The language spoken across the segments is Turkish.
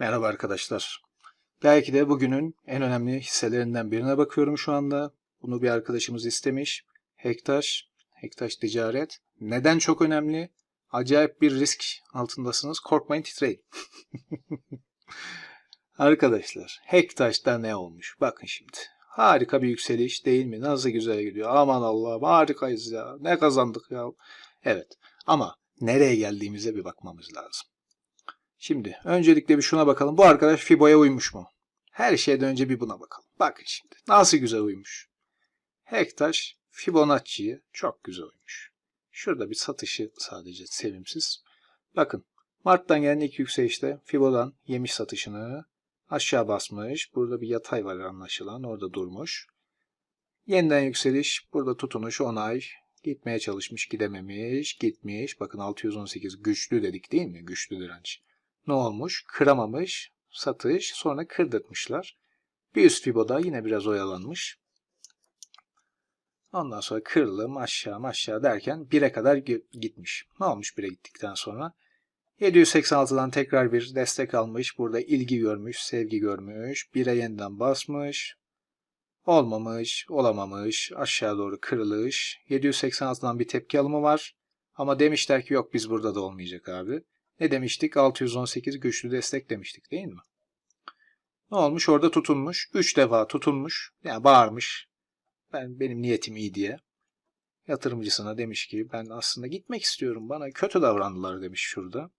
Merhaba arkadaşlar. Belki de bugünün en önemli hisselerinden birine bakıyorum şu anda. Bunu bir arkadaşımız istemiş. Hektaş, Hektaş Ticaret. Neden çok önemli? Acayip bir risk altındasınız. Korkmayın titreyin. arkadaşlar, Hektaş'ta ne olmuş? Bakın şimdi. Harika bir yükseliş değil mi? Nasıl güzel gidiyor. Aman Allah'ım harikayız ya. Ne kazandık ya. Evet ama nereye geldiğimize bir bakmamız lazım. Şimdi öncelikle bir şuna bakalım. Bu arkadaş Fibo'ya uymuş mu? Her şeyden önce bir buna bakalım. Bakın şimdi. Nasıl güzel uymuş. Hektaş Fibonacci'ye çok güzel uymuş. Şurada bir satışı sadece sevimsiz. Bakın. Mart'tan gelen ilk yükselişte Fibo'dan yemiş satışını aşağı basmış. Burada bir yatay var anlaşılan. Orada durmuş. Yeniden yükseliş. Burada tutunuş onay. Gitmeye çalışmış, gidememiş, gitmiş. Bakın 618 güçlü dedik değil mi? Güçlü direnç ne olmuş? Kıramamış, satış, sonra kırdırtmışlar. Bir üst fiboda yine biraz oyalanmış. Ondan sonra kırılım aşağı aşağı derken 1'e kadar gitmiş. Ne olmuş 1'e gittikten sonra? 786'dan tekrar bir destek almış. Burada ilgi görmüş, sevgi görmüş. 1'e yeniden basmış. Olmamış, olamamış. Aşağı doğru kırılış. 786'dan bir tepki alımı var. Ama demişler ki yok biz burada da olmayacak abi. Ne demiştik? 618 güçlü destek demiştik değil mi? Ne olmuş? Orada tutunmuş. 3 defa tutunmuş. Yani bağırmış. Ben benim niyetim iyi diye. Yatırımcısına demiş ki ben aslında gitmek istiyorum. Bana kötü davrandılar demiş şurada.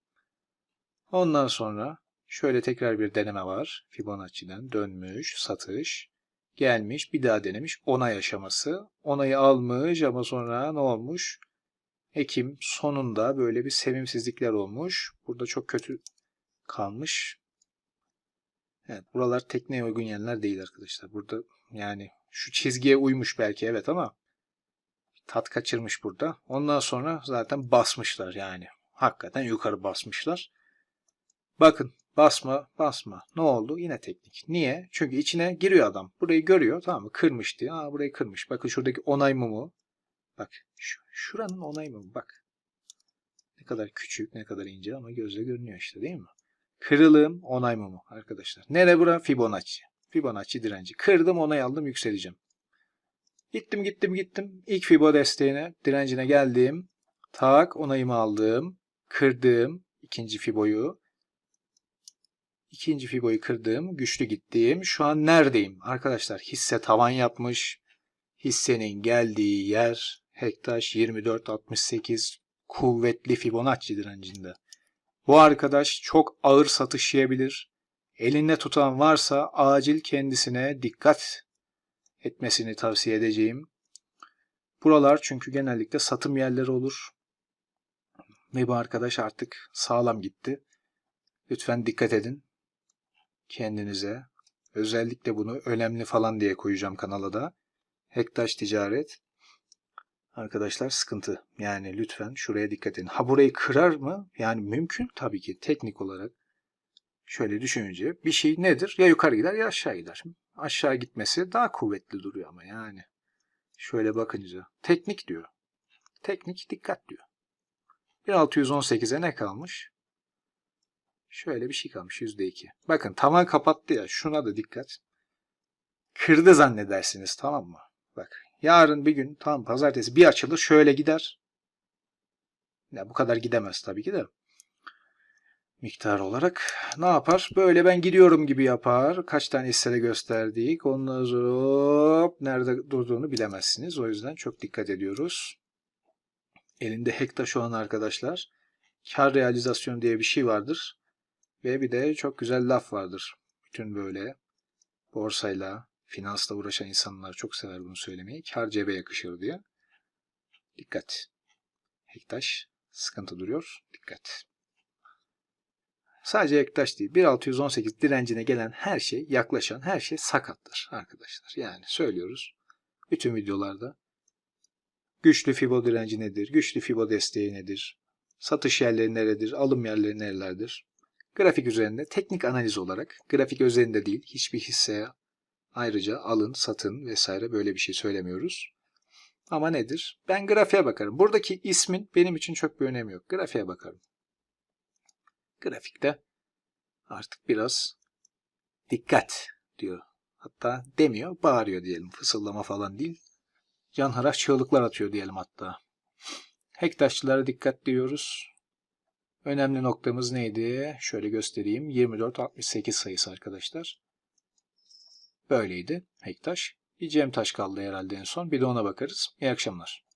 Ondan sonra şöyle tekrar bir deneme var. Fibonacci'den dönmüş, satış. Gelmiş, bir daha denemiş. Onay aşaması. Onayı almış ama sonra ne olmuş? Ekim sonunda böyle bir sevimsizlikler olmuş. Burada çok kötü kalmış. Evet, buralar tekneye uygun yerler değil arkadaşlar. Burada yani şu çizgiye uymuş belki evet ama tat kaçırmış burada. Ondan sonra zaten basmışlar yani. Hakikaten yukarı basmışlar. Bakın basma basma. Ne oldu? Yine teknik. Niye? Çünkü içine giriyor adam. Burayı görüyor tamam mı? Kırmış diye. Aa burayı kırmış. Bakın şuradaki onay mumu. Bak şu, şuranın onay mı? Bak. Ne kadar küçük, ne kadar ince ama gözle görünüyor işte değil mi? Kırılım onay mı arkadaşlar? Nere bura? Fibonacci. Fibonacci direnci. Kırdım onay aldım yükseleceğim. Gittim gittim gittim. İlk Fibo desteğine, direncine geldim. Tak onayımı aldım. Kırdım ikinci Fibo'yu. İkinci Fibo'yu kırdım. Güçlü gittim. Şu an neredeyim? Arkadaşlar hisse tavan yapmış. Hissenin geldiği yer Hektaş 24.68 kuvvetli Fibonacci direncinde. Bu arkadaş çok ağır satış yiyebilir. Elinde tutan varsa acil kendisine dikkat etmesini tavsiye edeceğim. Buralar çünkü genellikle satım yerleri olur. Ve bu arkadaş artık sağlam gitti. Lütfen dikkat edin kendinize. Özellikle bunu önemli falan diye koyacağım kanala da. Hektaş ticaret arkadaşlar sıkıntı. Yani lütfen şuraya dikkat edin. Ha burayı kırar mı? Yani mümkün tabii ki teknik olarak. Şöyle düşününce bir şey nedir? Ya yukarı gider ya aşağı gider. Aşağı gitmesi daha kuvvetli duruyor ama yani. Şöyle bakınca. Teknik diyor. Teknik dikkat diyor. 1618'e ne kalmış? Şöyle bir şey kalmış %2. Bakın tavan kapattı ya. Şuna da dikkat. Kırdı zannedersiniz tamam mı? Bak Yarın bir gün tam pazartesi bir açılır şöyle gider. Ya bu kadar gidemez tabii ki de. Miktar olarak ne yapar? Böyle ben gidiyorum gibi yapar. Kaç tane hissede gösterdik. Sonra hop, nerede durduğunu bilemezsiniz. O yüzden çok dikkat ediyoruz. Elinde hektaş olan arkadaşlar kar realizasyonu diye bir şey vardır. Ve bir de çok güzel laf vardır. Bütün böyle borsayla, finansla uğraşan insanlar çok sever bunu söylemeyi. Kar cebe yakışır diye. Dikkat. Hektaş sıkıntı duruyor. Dikkat. Sadece Hektaş değil. 1618 direncine gelen her şey, yaklaşan her şey sakattır arkadaşlar. Yani söylüyoruz. Bütün videolarda. Güçlü Fibo direnci nedir? Güçlü Fibo desteği nedir? Satış yerleri neredir? Alım yerleri nerelerdir? Grafik üzerinde teknik analiz olarak, grafik üzerinde değil, hiçbir hisseye Ayrıca alın, satın vesaire böyle bir şey söylemiyoruz. Ama nedir? Ben grafiğe bakarım. Buradaki ismin benim için çok bir önemi yok. Grafiğe bakarım. Grafikte Artık biraz dikkat diyor. Hatta demiyor, bağırıyor diyelim. Fısıldama falan değil. Canhıraş çığlıklar atıyor diyelim hatta. Hektaşçılara dikkat diyoruz. Önemli noktamız neydi? Şöyle göstereyim. 24-68 sayısı arkadaşlar. Böyleydi Hektaş. Bir Cem Taş kaldı herhalde en son. Bir de ona bakarız. İyi akşamlar.